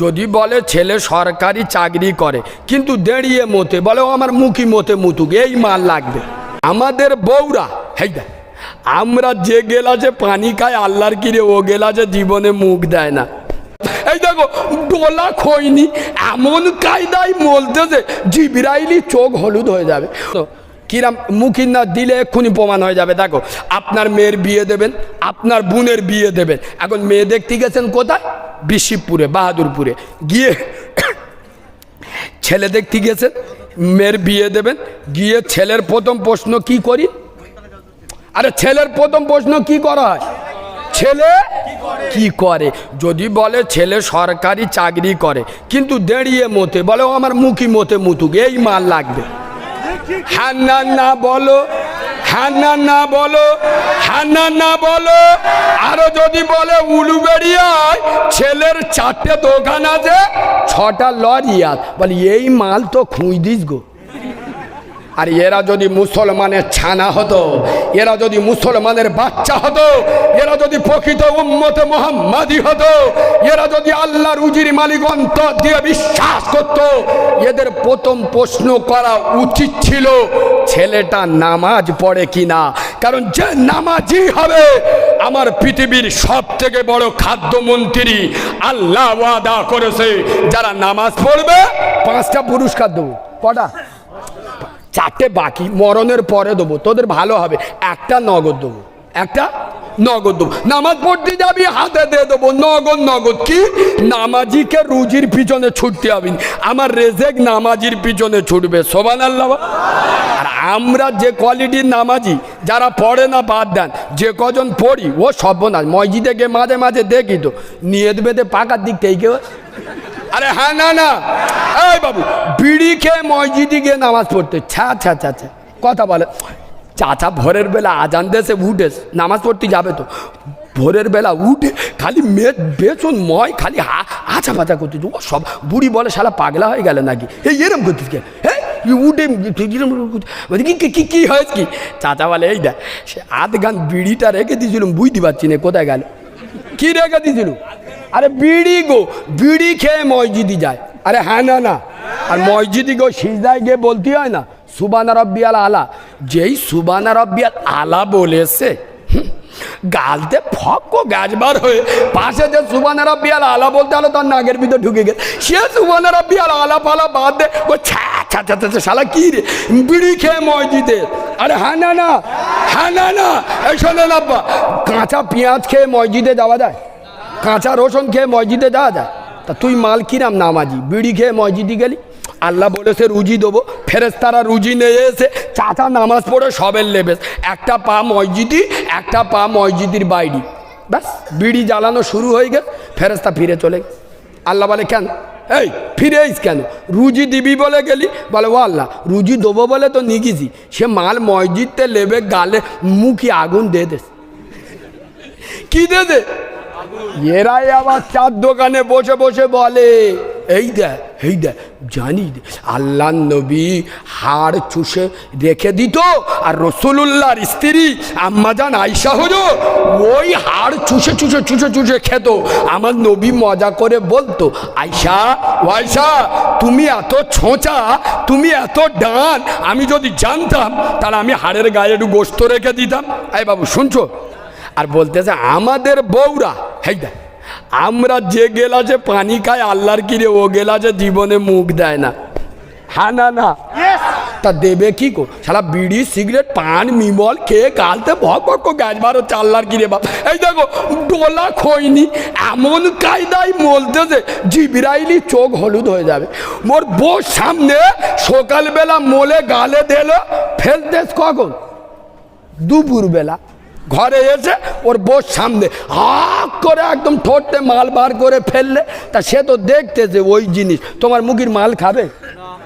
যদি বলে ছেলে সরকারি চাকরি করে, কিন্তু দেড়িয়ে মতে বলে, ও আমার মুখি মতে মুতুক, এই মাল লাগবে। আমাদের বউরা, হেই দেখ, আমরা যে গেলাসে পানি খাই, আল্লাহর কিরে, ও গেলাসে জীবনে মুখ দেয় না। এই দেখো, ডোলা খইনি এমন কায়দায় মলতেছে, জিবিরাইলি চোখ হলুদ হয়ে যাবে। কিরাম মুখির না দিলে এক্ষুনি প্রমাণ হয়ে যাবে, দেখো, আপনার মেয়ের বিয়ে দেবেন, আপনার বোনের বিয়ে দেবেন। এখন মেয়ে দেখতে গেছেন কোথায়? বিশিবপুরে, বাহাদুরপুরে। গিয়ে ছেলে দেখতে গেছেন মেয়ের বিয়ে দেবেন, গিয়ে ছেলের প্রথম প্রশ্ন কি করি? আরে ছেলের প্রথম প্রশ্ন কি করা হয়? ছেলে কি করে? যদি বলে ছেলে সরকারি চাকরি করে, কিন্তু দেড়িয়ে মতে, বলে আমার মুখি মতে মুতুক, এই মাল লাগবে। হ্যাঁ না বলো হ্যাঁ না বলো হ্যাঁ না না বলো। আরও যদি বলে উলুবেড়িয়ায় ছেলের চারটে দোকান আছে, ছটা লরি আছে বলি, এই মাল তো খুঁজ দিস গো। আর এরা যদি মুসলমানের ছানা হতো, এরা যদি মুসলমানের বাচ্চা হতো, এরা যদি প্রকৃত উম্মতে মোহাম্মদী হতো, এরা যদি আল্লাহর উজির মালিক অন্তর দিয়ে বিশ্বাস করত, এদের প্রথম প্রশ্ন করা উচিত ছিল, ছেলেটা নামাজ পড়ে কিনা? কারণ যে নামাজি হবে আমার পৃথিবীর সব থেকে বড় খাদ্যমন্ত্রী আল্লাহ ওয়াদা করেছে, যারা নামাজ পড়বে পাঁচটা পুরস্কার দেবো। কটা? চারটে বাকি, মরণের পরে দেবো, তোদের ভালো হবে। একটা নগদ দেবো। একটা? নগদ দেবো। নামাজ পড়তে যাবি, হাতে দিয়ে দেবো। নগদ নগদ। কি? নামাজিকে রুজির পিছনে ছুটতে হবে। আমার রেজেক নামাজির পিছনে ছুটবে। সোবান আল্লাহ আর আমরা যে কোয়ালিটির নামাজি, যারা পড়ে না, বাদ দেন। যে কজন পড়ি, ও সর্বনাশ। মসজিদে গিয়ে মাঝে মাঝে দেখি তো নিয়ে বেঁধে পাকার দিক থেকে আরে হ্যাঁ না না। এই বাবু, বিড়ি খেয়ে মসজিদে গিয়ে নামাজ পড়তে। ছা ছা ছা ছা। কথা বলে। চাচা ভোরের বেলা আজান দেশে উঠে, নামাজ পড়তে যাবে তো। ভোরের বেলা উঠে খালি মেদ, বেচন, ময়, খালি হা, আছা পাচা করতে ও সব বুড়ি বলে শালা পাগলা হয়ে গেলে নাকি? এই এরম করতিস কে হ্যাঁ? উঠে কি, কি- কি হয়েছে কি? চাচা বলে, এই দেখ, সে আধ গান বিড়িটা রেখে দিয়েছিলাম বুঝতে পারছি না, কোথায় গেল? কি রেখে দিয়েছিল? আরে বিড়ি গো, বিড়ি খেয়ে মসজিদি যায়। আরে হ্যাঁ না না আর মসজিদি গো সিজদায় গিয়ে বলতে হয় না সুবানা রব্বিয়াল আলা। যেই সুবানা রব্বিয়াল আলা বলেছে গালতে ফক্ক গাছবার হয়ে পাশে যে সুবানা রব্বিয়াল আলা বলতে হলো তার নাগের ভিতর ঢুকে গেছে। সে সুবানা রব্বিয়াল আলা পালা বাদ দে ও ছ্যা ছ্যা ছ্যা, ছ্যা, শালা কি রে? বিড়ি খেয়ে মসজিদে। আরে হ্যাঁ না না হ্যাঁ না না এই শোনেন আব্বা কাঁচা পেঁয়াজ খেয়ে মসজিদে যাওয়া যায়? কাঁচা রসুন খেয়ে মসজিদে যাওয়া যায়? তা তুই মাল কিরাম নামাজি বিড়ি খেয়ে মসজিদে গেলি? আল্লাহ বলেছে, রুজি দেবো। ফেরেস তারা রুজি নিয়ে এসে চাচা নামাজ পড়ে সবের লেবেস একটা পা মসজিদি একটা পা মসজিদির বাইরি। ব্যাস, বিড়ি জ্বালানো শুরু হয়ে গেল ফেরেস্তা ফিরে চলে গেছে। আল্লাহ বলে, কেন? এই, ফিরে আইস কেন? রুজি দিবি বলে গেলি? বলে, ও আল্লাহ, রুজি দেবো বলে তো নিগিছি। সে মাল মসজিদতে লেবে, গালে মুখি আগুন দিয়ে দেস কি দে দে এরাই আবার চার দোকানে বসে বসে বলে, এই দেখ দেখ জানি আল্লাহ নবী হাড় চুষে রেখে দিত আর রসুলুল্লাহর স্ত্রী আম্মাজান আইসা হলো ওই হাড় চুষে চুষে চুষে চুষে খেত। আমার নবী মজা করে বলতো আইসা ও আইসা তুমি এত ছোঁচা, তুমি এত ডান, আমি যদি জানতাম, তাহলে আমি হাড়ের গায়ে একটু গোস্ত রেখে দিতাম। এই বাবু, শুনছো? আর বলতেছে, আমাদের বউরা হেই দেখ আমরা যে গেলাসে পানি খাই আল্লাহর কিরে ও গেলাসে জীবনে মুখ দেয় না। হ্যাঁ না না? তা দেবে কি কো সারা বিড়ি সিগারেট পান মিমল খেয়ে কালতে ভক ভক গ্যাস বারো চাল্লার কিরে বাপ। এই দেখো ডোলা খইনি এমন কায়দায় মলতেছে জিবিরাইলি চোখ হলুদ হয়ে যাবে। মোর বউ সামনে সকালবেলা মোলে গালে দিল ফেলতেস কখন? দুপুরবেলা। ঘরে এসে ওর বোর সামনে হাক করে একদম ঠোঁটে মাল বার করে ফেললে। তা সে তো দেখতে যে ওই জিনিস। তোমার মুগির মাল খাবে?